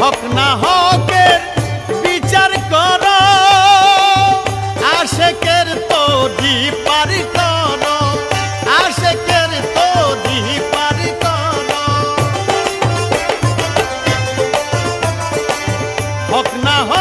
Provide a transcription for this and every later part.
হক না হকের বিচার কর। আশেকের তরি পার কর। আশেকের তরি পার কর। হক না হক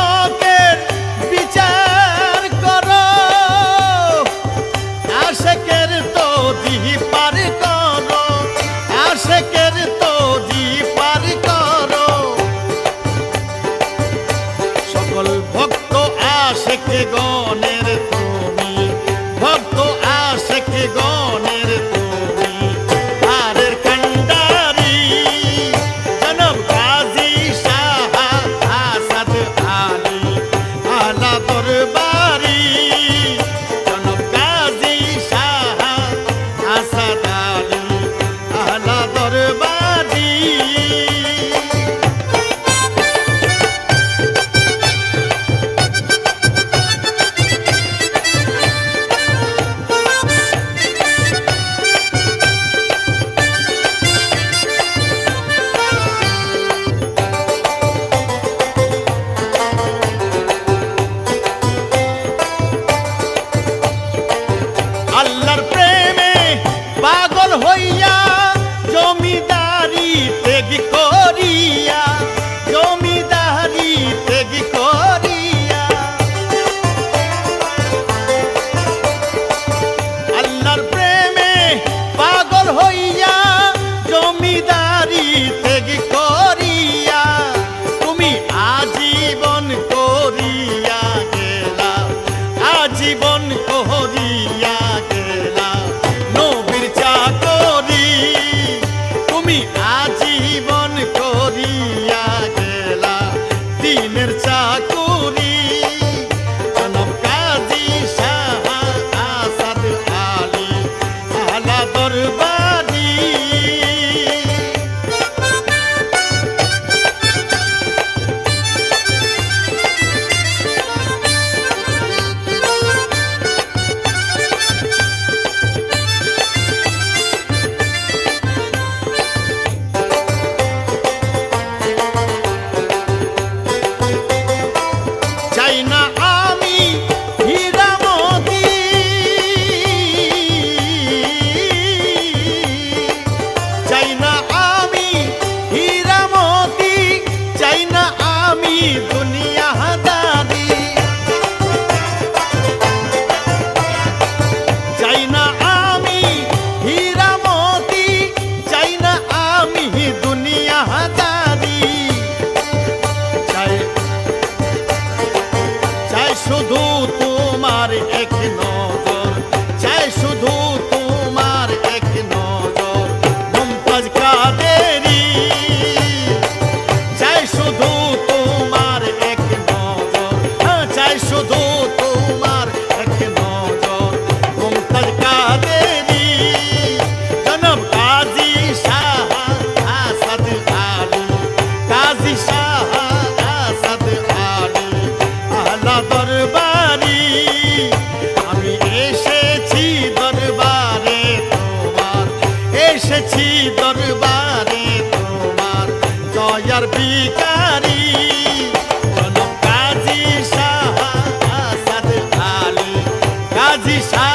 শেখ গণ ত্যাগ করিয়া শুধু তোমার এক এসেছি দরবারে তোমার জয়ার বিকারী কাজী শাহ কাজী সাহা